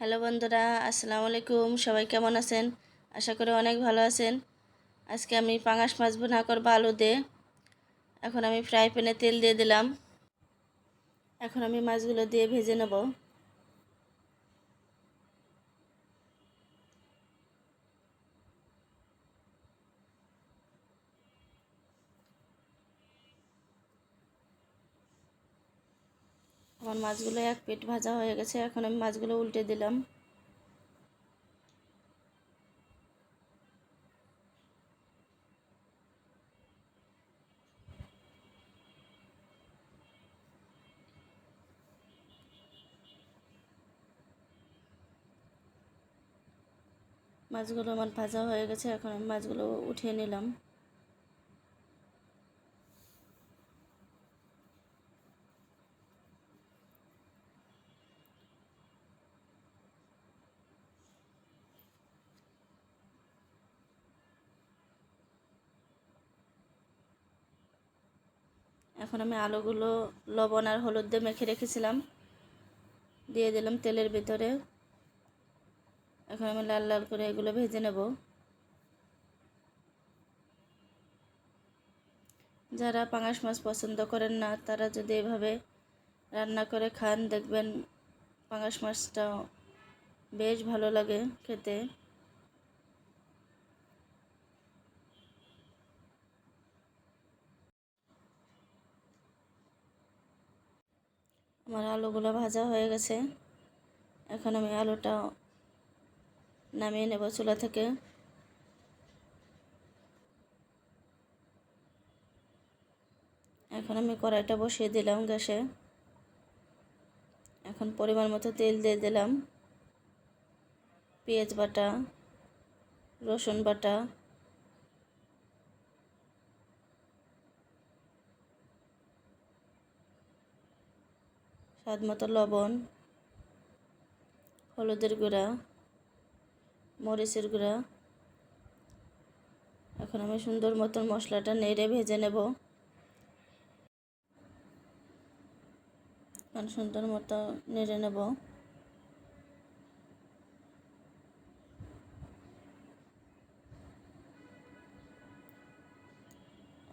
Hello বন্ধুরা, আসসালামু আলাইকুম। সবাই কেমন আছেন? আশা করি অনেক ভালো আছেন। আজকে আমি পাঙাশ মাছ ভুনা করব আলু দিয়ে। এখন আমি ফ্রাই প্যানে তেল দিয়ে দিলাম। এখন আমি মাছগুলো দিয়ে ভেজে নেব। আমার মাছগুলো এক পেট ভাজা হয়ে গেছে, এখন আমি মাছগুলো উল্টে দিলাম। মাছগুলো আমার ভাজা হয়ে গেছে, এখন আমি মাছগুলো উঠিয়ে নিলাম। এখন আমি আলুগুলো, লবণ আর হলুদ দিয়ে মেখে রেখেছিলাম। দিয়ে দিলাম তেলের ভিতরে। এখন আমি লাল লাল করে এগুলো ভেজে নেব। যারা পাঙাশ মাছ পছন্দ করেন না, তারা যদি এভাবে রান্না করে খান, দেখবেন পাঙাশ মাছটা বেশ ভালো লাগে খেতে। আমার আলুগুলো ভাজা হয়ে গেছে। এখন আমি আলুটা নামিয়ে নেব চুলা থেকে। এখন আমি কড়াইটা বসিয়ে দিলাম গ্যাসে। এখন পরিমাণ মতো তেল দিয়ে দিলাম। পেঁয়াজ বাটা, রসুন বাটা স্বাদ মতো লবণ, হলুদের গুঁড়া, মরিচের গুঁড়া। এখন আমি সুন্দর মতন মশলাটা নেড়ে ভেজে নেব। সুন্দর মতো নেড়ে নেব।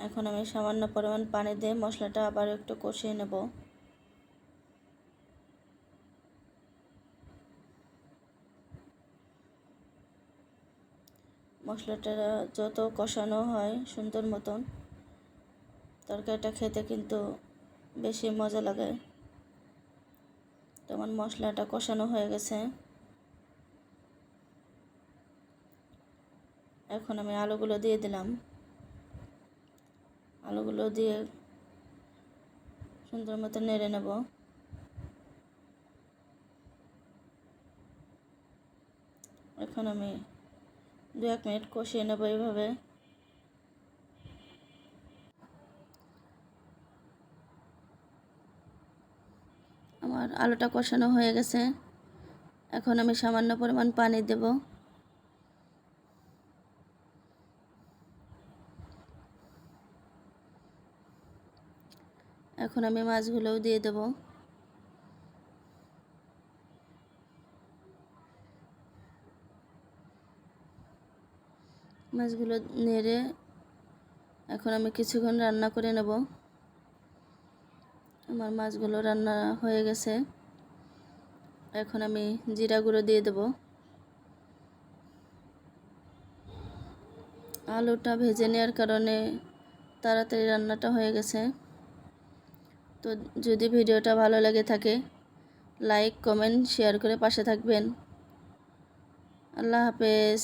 এখন আমি সামান্য পরিমাণ পানি দিয়ে মশলাটা আবার একটু কষিয়ে নেব। মশলাটা যত কষানো হয় সুন্দর মতন, তরকারিটা খেতে কিন্তু বেশি মজা লাগে। তেমন মশলাটা কষানো হয়ে গেছে। এখন আমি আলুগুলো দিয়ে দিলাম। আলুগুলো দিয়ে সুন্দর মতো নেড়ে নেব। এখন আমি দু এক মিনিট কষিয়ে নেব এইভাবে। আমার আলুটা কষানো হয়ে গেছে। এখন আমি সামান্য পরিমাণ পানি দেব। এখন আমি মাছগুলোও দিয়ে দেবো। মাছগুলো নেড়ে এখন আমি কিছুক্ষণ রান্না করে নেব। আমার মাছগুলো রান্না হয়ে গেছে। এখন আমি জিরা গুঁড়ো দিয়ে দেব। আলুটা ভেজে নেওয়ার কারণে তাড়াতাড়ি রান্নাটা হয়ে গেছে। তো যদি ভিডিওটা ভালো লাগে থাকে, লাইক, কমেন্ট, শেয়ার করে পাশে থাকবেন। আল্লাহ হাফেজ।